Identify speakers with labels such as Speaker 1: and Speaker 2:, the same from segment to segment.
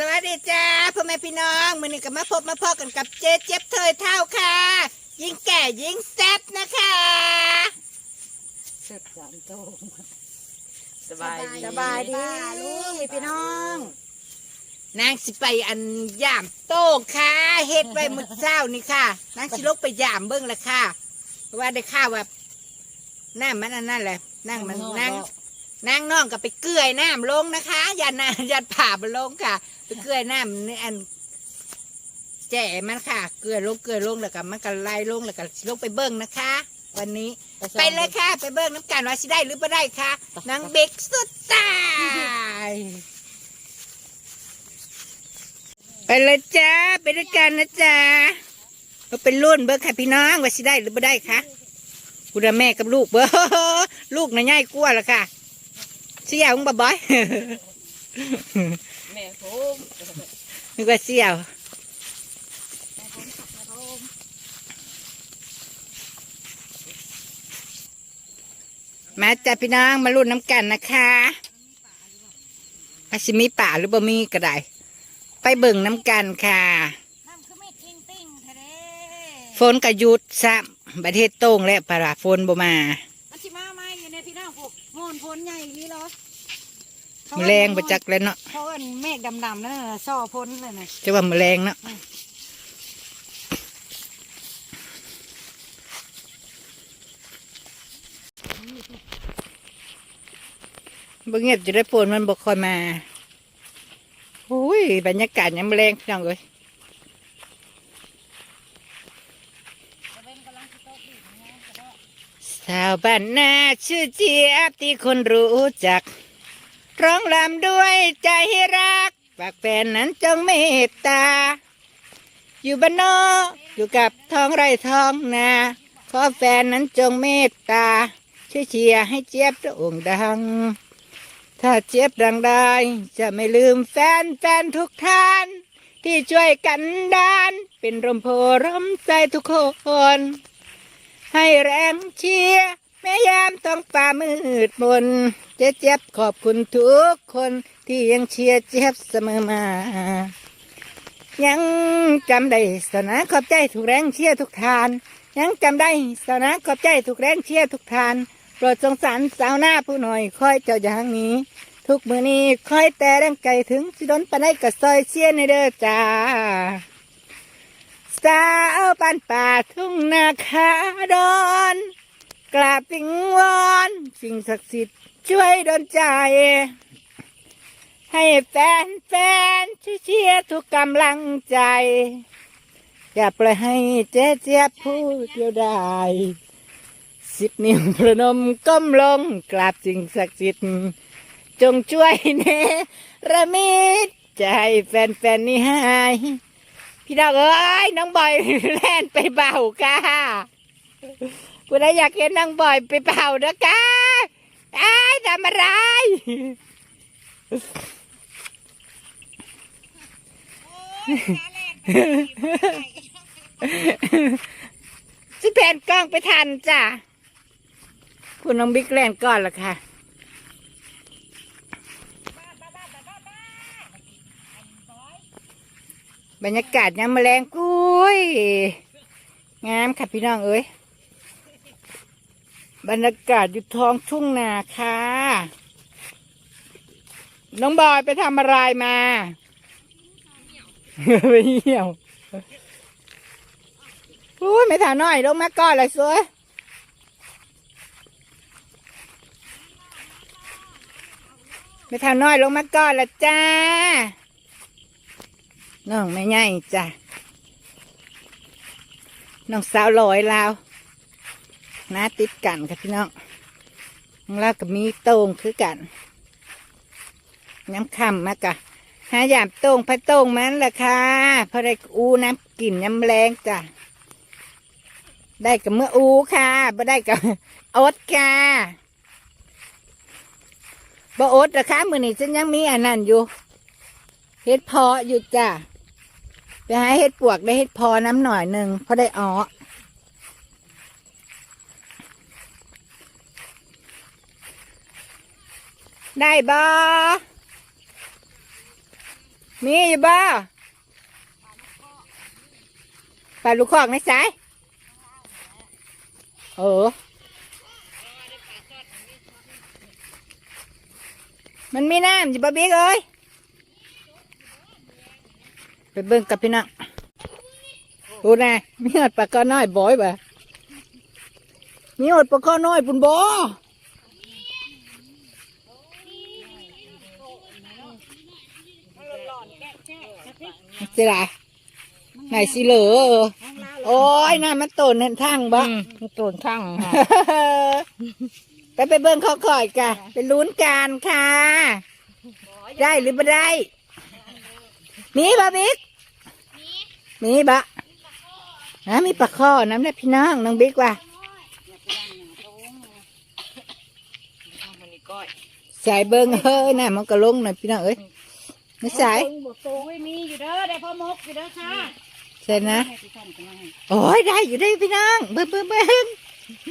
Speaker 1: สวัสดีจ้าพ่อแม่พี่น้องมือนี้ก็มาพบมาพอกันกับเจ๊เจ็บเทยเท่าค่ะ ยิ่งแก่ยิ่งแซ่บนะคะ
Speaker 2: เสร็จสามโตง
Speaker 3: สบายดี
Speaker 2: สบายดีพี่น้อง
Speaker 1: นางสิไปอันย่ามโต้งค่ะเฮ็ดไว้มื้อเช้านี่ค่ะนางสิลกไปย่ามเบิ่งละค่ะเพราะว่าได้ข่าวว่าน้ามันอันนั่นแหละนั่งมันนั่งนางน้องก็ไปเกลือยน้ำลงนะคะยันนายันผ่ามันลงค่ะ ไปเกลือยน้ำนี่อันแจ่มันค่ะ เกลือลงเกลือลงแล้วก็มันก็ไล่ลงแล้วก็สิลงไปเบิ้งนะคะ วันนี้ ไปเลยค่ะ ไปเบิ้งน้ำกันว่าสิได้หรือไม่ได้ค่ะนางเบกสุดตาย ไปเลยจ้าไปด้วยกันนะจ๊ะเราเป็นรุ่นเบิ้งค่ะพี่น้องว่าสิได้หรือไม่ได้ค่ะคุณแม่กับลูกเบิ้งลูกน่ะง่ายกลัวละค่ะเสี่ยวมึงบ่บ่อย
Speaker 3: แม่ผม
Speaker 1: นึกว่าเสี่ยวมาจ้ะพี่น้องมาลุ้นน้ำกันนะคะอาชิมีป่าหรือบ่มีก็ได้ ไปเบิ่งน้ำกันค่ะ ฝนกระยุดซ้ำประเทศโต้งและปลาฝนบ่มา
Speaker 2: มันสิมาไหมอยู่ในพี่น้องพวกโงนพ้นใหญ่นี่เหรอ
Speaker 1: มแมลงประจักแล้วเนาะ
Speaker 2: เขาเอิ้นเมฆดำๆนั่นน่ะซ่อพ้นเลยนะ
Speaker 1: จะว่าแมลงเนาะบ่เงียบจะได้ฝนมันบ่ค่อยมาโอ้ยบรรยากาศยังแมลงพี่น้องเอ้ยสาวบ้านนาชื่อเจี๊ยบที่คนรู้จัก ร้องลำด้วยใจรักฝากแฟนนั้นจงเมตตา อยู่บ้านนอกอยู่กับท้องไร่ท้องนาขอแฟนนั้นจงเมตตาช่วยเชียร์ให้เจี๊ยบโด่งดัง ถ้าเจี๊ยบดังได้ จะไม่ลืมแฟนแฟนทุกท่าน ที่ช่วยกันดาน เป็นร่มโพร่มใจทุกคน ให้แรงเชียร์ แม่ยามต้องฝ่ามืดมนเจ๊เจ็บขอบคุณทุกคนที่ยังเชียร์เจ็บเสมอมา ยังจำได้สนะขอบใจทุกแรงเชียร์ทุกทาน ยังจำได้สนะขอบใจทุกแรงเชียร์ทุกทานโปรดสงสารสาวหน้าผู้หน่อยคอยเจ้าอย่างนี้ ทุกมือนี้คอยแต่แรงไก่ถึงสิโดนปานได้กับซอยเชียร์ในเด้อจ้าสาวปันป่าทุ่งนาคาดอน กราบวิงวอนสิ่งศักดิ์สิทธิ์ช่วยดลใจ ให้แฟนแฟนช่วยเชียร์ทุกกำลังใจ อย่าปล่อยให้เจ๊เจี๊ยบพูดเดียวได้สิบนิ้วประนมก้มลงกราบสิ่งศักดิ์สิทธิ์จงช่วยเนระมิดใจแฟนๆนี่ให้พี่น้องเอ้ยน้องบอยแล่นไปเบาค่ะ กูได้อยากเห็นน้องบ่อยไปเบานะคะไอ้ายทำอะไร สิแผนกล้องไปทันจ้ะคุณน้องบิ๊กแลนก่อนละค่ะ บรรยากาศยามแมลงกุ้ย งามค่ะพี่น้องเอ้ย บรรยากาศอยู่ท้องทุ่งนาค่ะ น้องบอยไปทำอะไรมา ไปเหี่ยวอุ้ยไม่ถาน้อยลงมาก่อนเลยสวยไม่ถาน้อยลงมาก่อนละจ้า น้องไม่ใหญ่จ้ะ น้องสาวลอยลาว น้าติดกันค่ะพี่น้องแล้วก็มีโต้งคือกันน้ำคำมากะหายามโต้งพะโต้งมันละค่ะเพราะได้อูน้ำกลิ่นน้ำแรงจ้ะได้กับเมื่ออูค่ะบ่ได้กับอดค่ะบ่อดนะคะมือนี้ฉันยังมีอันนั้นอยู่เฮ็ดพออยู่จ้ะไปหาเห็ดปวกได้เห็ดพอน้ำหน่อยหนึ่งเพราะได้อ้อ ได้บอมีบ่ปลาลูกคอกในสายเออมันมีน้ำจิบะบิ๊กเอ้ยไปเบิ่งกับพี่น้องโอ้น่ะมีหอดปลาก้อน้อยบ่อยบ่มีหอดปลาก้อน้อยปุ่นบ่ สิล่ะไหนสิเหลือโอ้ยน่ามันโตนเห็นทางบ่
Speaker 3: ตัวข้างค่ะ
Speaker 1: ไปไปเบิ่งเขาก่อยกะไปลุ้นกันค่ะ ได้หรือไม่ได้มีบะบิ๊กมีบะนะมีปลาข้อน้ำได้พี่น้องน้องบิ๊กว่ะ
Speaker 3: มันนี่ก้อย
Speaker 1: ใส่เบิ่งเฮ้ยน่ะมันก็ลงหน่อยพี่น้องเอ้ย ไม่ใส่
Speaker 2: บกโตไว้มีอยู่เด้อได้พ่อมกอยู่เด้อค่ะ
Speaker 1: ใช่นะ
Speaker 2: แม่ที่ท่านกำลัง
Speaker 1: โอ้ยได้อยู่ได้พี่น้องเบิ่งเบิ่งเบิ่ง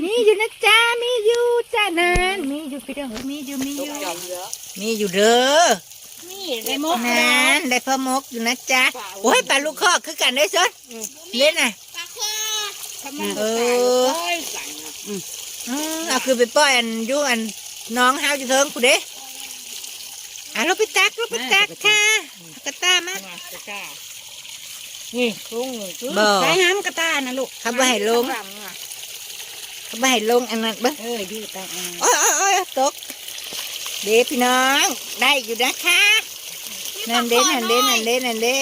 Speaker 1: มีอยู่นะจ้ามีอยู่จ้านานมีอยู่พี่น้องเอ้ยมีอยู่มีอ
Speaker 3: ตุ๊ก
Speaker 1: ยู่
Speaker 3: จอมเยอะ
Speaker 1: มีอยู่เด้อ
Speaker 2: นี่ได้มก
Speaker 1: นั้นได้พ่อมกอยู่นะจ๊ะโอ้ยปลาลูกคอกคือกันได้สดเล่นน่ะเอออืมเอาคือไปปล่อยอันอยูอันน้องเฮาอยู่เทิงกูเด้ อะเราไปตักเราไปตักค่ะเอากระตามา
Speaker 3: มาจะกล้านี่ทุ่งเลย
Speaker 1: บ่
Speaker 2: ใช้ห้ามกระตานะลูก
Speaker 1: เขาบ่ให้ลงเขาบ่ให้ลงอันนั้นเบ้
Speaker 2: เออยืดตา
Speaker 1: โอ้ยโอ้ยโอ้ยตกเด้พี่น้อง ได้อยู่นะคะนั่นเด้นั่นเด้นั่นเด้นั่นเด้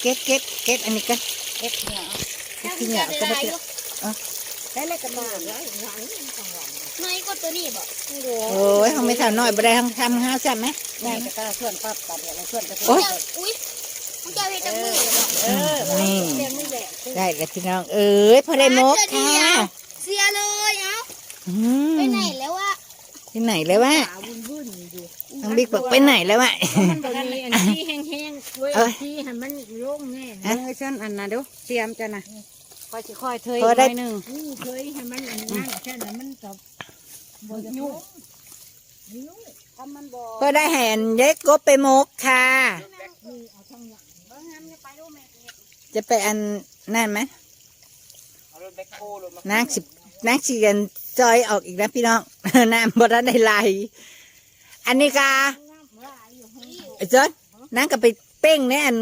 Speaker 1: เก็บเก็บเก็บอันนี้กัน
Speaker 2: เอ็ดเนี่ย
Speaker 1: เก็บที่เหนียวก็ได้เถอะ
Speaker 2: ได้เลยกระตา
Speaker 4: น้อยก็ตัวนี้บ่
Speaker 1: โอ้ยเขาไม่ทำน้อยบ่ได้ทำทำห้าใช่ไหม
Speaker 2: แม่กระตาส่วนปั๊บตัดอะไรส่วนกระตา
Speaker 1: โอ๊ย
Speaker 4: เจ้าอุ้ยมันจะเอาไปจับมือบ่
Speaker 2: เออ
Speaker 1: นี่
Speaker 2: เรียนไม่แหลก
Speaker 1: ได้กับพี่น้อง เอ้ยพอได้มกค่ะ
Speaker 4: เสียเลยเอ้า
Speaker 1: อืม
Speaker 4: ไปไหนแล้ววะ
Speaker 1: ไปไหนแล้ววะ
Speaker 2: ขาวุ่นวุ่นอยู่
Speaker 1: น้องบิ๊กบอกไปไหนแล้ววะ
Speaker 2: มันบ่มีอันที่แห้งๆเว้ย
Speaker 1: เอ้ย
Speaker 2: ที่ให้มันโล่งแน่
Speaker 1: ฮะ
Speaker 2: เออฉันอันน่ะเดี๋ยวเตรียมจ้ะนะ ค่อยสิค่อยเทย
Speaker 1: พอได้
Speaker 2: หน่อยหนึงนี่เทยให้มันอันนั้นแค่นั้นมันตบบ่ยุ่งยุ่งทำมันบ่
Speaker 1: พอได้แห่นเด็กกบไปมกค่ะจะไปอันนั่นไหม
Speaker 3: เอารถแบคโฮลงมานา
Speaker 1: งสิบนางสิกันจอยออกอีกนะพี่น้อง น้ำบ่ทันได้ไหลอันนี้กาไอ้จอนนางก็ไปเป้งเนี่ยอัน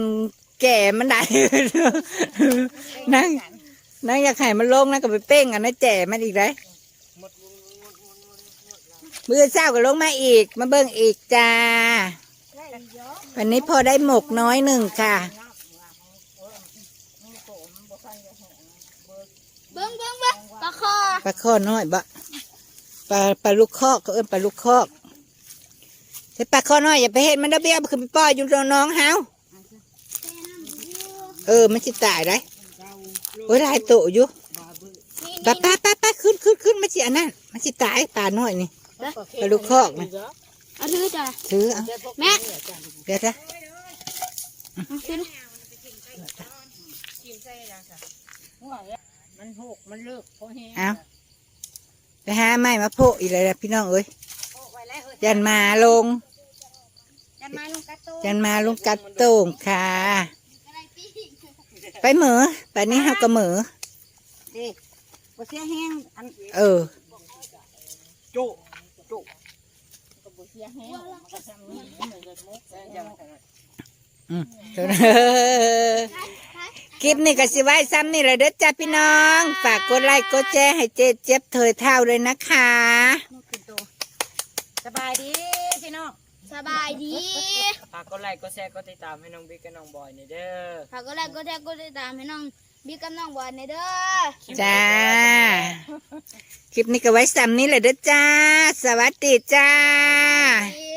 Speaker 1: แก่มันได้นาง นางอยากให้มันลงนางก็ไปเป้งอันนั้นแจ่มันอีกได้มือเช้าก็ลงมาอีก มาเบิ่งอีกจ้า วันนี้พอได้หมกน้อยหนึ่งค่ะ
Speaker 4: เบิ้งเบิ้งเบิ้งปลาคอ
Speaker 1: ปลาข้อน้อยบะปลาปลาลูกคอกก็เอิ้นปลาลูกคอกใช่ปลาข้อน้อยอย่าไปเห็นมันเด้อเบี้ยมันคือไปปล่อยอยู่น้องเฮาเออมันจะตายได้ โอ้ยหลายโตอยู่
Speaker 4: นี่
Speaker 1: ปลาปลาปลาปลาขึ้นขึ้นขึ้นมันสิอันนั้นมันสิตายปลาน้อยนี่ปลาลูกคอกนะ
Speaker 4: เอาถือจ้ะ
Speaker 1: ถือเอา
Speaker 4: แม่
Speaker 1: เดี๋ยวจ้ะ
Speaker 4: เอาถือ
Speaker 2: มันหกมันเลิกพอแห้ง
Speaker 1: เอาไปหาไม้มาโพะอีกเลยนะพี่น้องเอ้ย
Speaker 2: โอ้ไว้แล้วเฮ้ย
Speaker 1: ยันมาลง
Speaker 2: ยันมาลุงกัตโต
Speaker 1: ยันมาลงกัดโต่งค่ะ ไปเหมือไปนี้เฮาก็เหมือ
Speaker 2: ดิบ่เสียแห้งอัน
Speaker 1: เออ
Speaker 3: โจุจุ
Speaker 2: บ่เสียแห้ง
Speaker 1: อืมคลิปนี้ก็สิไว้ซ้ำนี่เลยเด้อจ้าพี่น้อง ฝากกดไลค์กดแชร์ให้เจ๊เจ็บเธอเท่าเลยนะคะ
Speaker 2: นกกินโตสบายดีพี่น้อง
Speaker 4: สบายดี
Speaker 3: ฝากกดไลค์กดแชร์กดติดตามให้น้องบิ๊กกับน้องบอยนี่เด้อ
Speaker 4: ฝากก็ไลค์ก็แชร์ก็ติดตามให้น้องบิ๊กกับน้องบอลในเด้อ
Speaker 1: จ้า คลิปนี้ก็ไว้ซ้ำนี่เลยเด้อจ้า สวัสดีจ้า
Speaker 4: ดี